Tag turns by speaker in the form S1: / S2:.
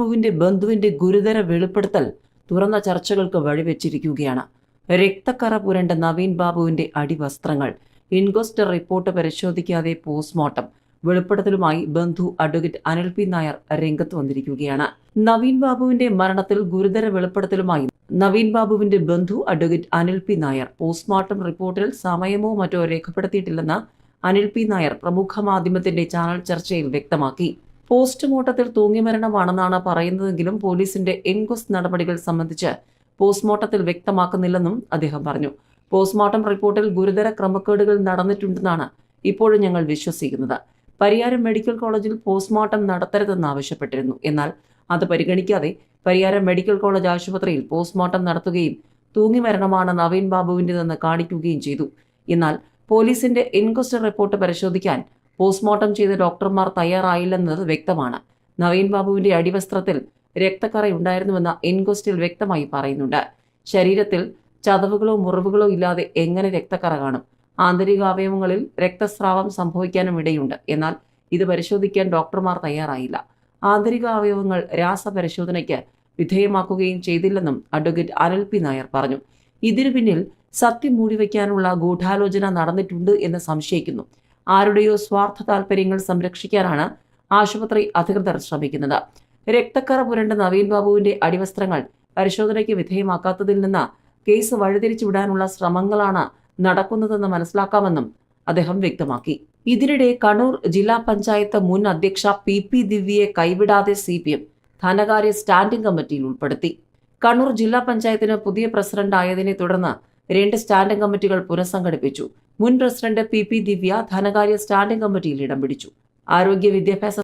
S1: ബാബുവിന്റെ ബന്ധുവിന്റെ ഗുരുതര വെളിപ്പെടുത്തൽ തുറന്ന ചർച്ചകൾക്ക് വഴിവെച്ചിരിക്കുകയാണ്. രക്തക്കറ പുരണ്ട നവീൻ ബാബുവിന്റെ അടിവസ്ത്രങ്ങൾ ഇൻക്വസ്റ്റ് റിപ്പോർട്ട് പരിശോധിക്കാതെ പോസ്റ്റ്മോർട്ടം വെളിപ്പെടുത്തലുമായി ബന്ധു അഡ്വക്കേറ്റ് അനിൽ പി നായർ രംഗത്ത് വന്നിരിക്കുകയാണ്. നവീൻ ബാബുവിന്റെ മരണത്തിൽ ഗുരുതര വെളിപ്പെടുത്തലുമായി നവീൻ ബാബുവിന്റെ ബന്ധു advocate Anil P Nair postmortem റിപ്പോർട്ടിൽ സമയമോ മറ്റോ രേഖപ്പെടുത്തിയിട്ടില്ലെന്ന് അനിൽ പി നായർ പ്രമുഖ മാധ്യമത്തിന്റെ ചാനൽ ചർച്ചയിൽ വ്യക്തമാക്കി. പോസ്റ്റ്മോർട്ടത്തിൽ തൂങ്ങിമരണമാണെന്നാണ് പറയുന്നതെങ്കിലും പോലീസിന്റെ എൻക്വസ്റ്റ് നടപടികൾ സംബന്ധിച്ച് പോസ്റ്റ്മോർട്ടത്തിൽ വ്യക്തമാക്കുന്നില്ലെന്നും അദ്ദേഹം പറഞ്ഞു. പോസ്റ്റ്മോർട്ടം റിപ്പോർട്ടിൽ ഗുരുതര ക്രമക്കേടുകൾ നടന്നിട്ടുണ്ടെന്നാണ് ഇപ്പോഴും ഞങ്ങൾ വിശ്വസിക്കുന്നത്. പരിയാരം മെഡിക്കൽ കോളേജിൽ പോസ്റ്റ്മോർട്ടം നടത്തരുതെന്ന് ആവശ്യപ്പെട്ടിരുന്നു. എന്നാൽ അത് പരിഗണിക്കാതെ പരിയാരം മെഡിക്കൽ കോളേജ് ആശുപത്രിയിൽ പോസ്റ്റ്മോർട്ടം നടത്തുകയും തൂങ്ങി മരണമാണ് നവീൻ ബാബുവിന്റെതെന്ന് കാണിക്കുകയും ചെയ്തു. എന്നാൽ പോലീസിന്റെ ഇൻക്വസ്റ്റ് റിപ്പോർട്ട് പരിശോധിക്കാൻ പോസ്റ്റ്മോർട്ടം ചെയ്ത ഡോക്ടർമാർ തയ്യാറായില്ലെന്നത് വ്യക്തമാണ്. നവീൻ ബാബുവിന്റെ അടിവസ്ത്രത്തിൽ രക്തക്കറയുണ്ടായിരുന്നുവെന്ന ഇൻക്വസ്റ്റിൽ വ്യക്തമായി പറയുന്നുണ്ട്. ശരീരത്തിൽ ചതവുകളോ മുറിവുകളോ ഇല്ലാതെ എങ്ങനെ രക്തക്കറ കാണും? ആന്തരിക അവയവങ്ങളിൽ രക്തസ്രാവം സംഭവിക്കാനും ഇടയുണ്ട്. എന്നാൽ ഇത് പരിശോധിക്കാൻ ഡോക്ടർമാർ തയ്യാറായില്ല. ആന്തരിക അവയവങ്ങൾ രാസപരിശോധനയ്ക്ക് വിധേയമാക്കുകയും ചെയ്തില്ലെന്നും അഡ്വക്കേറ്റ് അനിൽ പി നായർ പറഞ്ഞു. ഇതിനു പിന്നിൽ സത്യം മൂടിവെക്കാനുള്ള ഗൂഢാലോചന നടന്നിട്ടുണ്ട് എന്ന് സംശയിക്കുന്നു. ആരുടെയോ സ്വാർത്ഥ താൽപര്യങ്ങൾ സംരക്ഷിക്കാനാണ് ആശുപത്രി അധികൃതർ ശ്രമിക്കുന്നത്. രക്തക്കറ പുരണ്ട നവീൻ ബാബുവിന്റെ അടിവസ്ത്രങ്ങൾ പരിശോധനയ്ക്ക് വിധേയമാക്കാത്തതിൽ നിന്ന് കേസ് വഴിതിരിച്ചു വിടാനുള്ള ശ്രമങ്ങളാണ് നടക്കുന്നതെന്ന് മനസ്സിലാക്കാമെന്നും അദ്ദേഹം വ്യക്തമാക്കി. ഇതിനിടെ കണ്ണൂർ ജില്ലാ പഞ്ചായത്ത് മുൻ അധ്യക്ഷ പി പി ദിവ്യയെ കൈവിടാതെ സി പി എം ധനകാര്യ സ്റ്റാൻഡിംഗ് കമ്മിറ്റിയിൽ ഉൾപ്പെടുത്തി. കണ്ണൂർ ജില്ലാ പഞ്ചായത്തിന് പുതിയ പ്രസിഡന്റ് ആയതിനെ തുടർന്ന് രണ്ട് സ്റ്റാൻഡിംഗ് കമ്മിറ്റികൾ പുനഃസംഘടിപ്പിച്ചു. മുൻ പ്രസിഡന്റ് പി പി ദിവ്യ ധനകാര്യ സ്റ്റാൻഡിംഗ് കമ്മിറ്റിയിൽ ഇടം പിടിച്ചു. ആരോഗ്യ വിദ്യാഭ്യാസ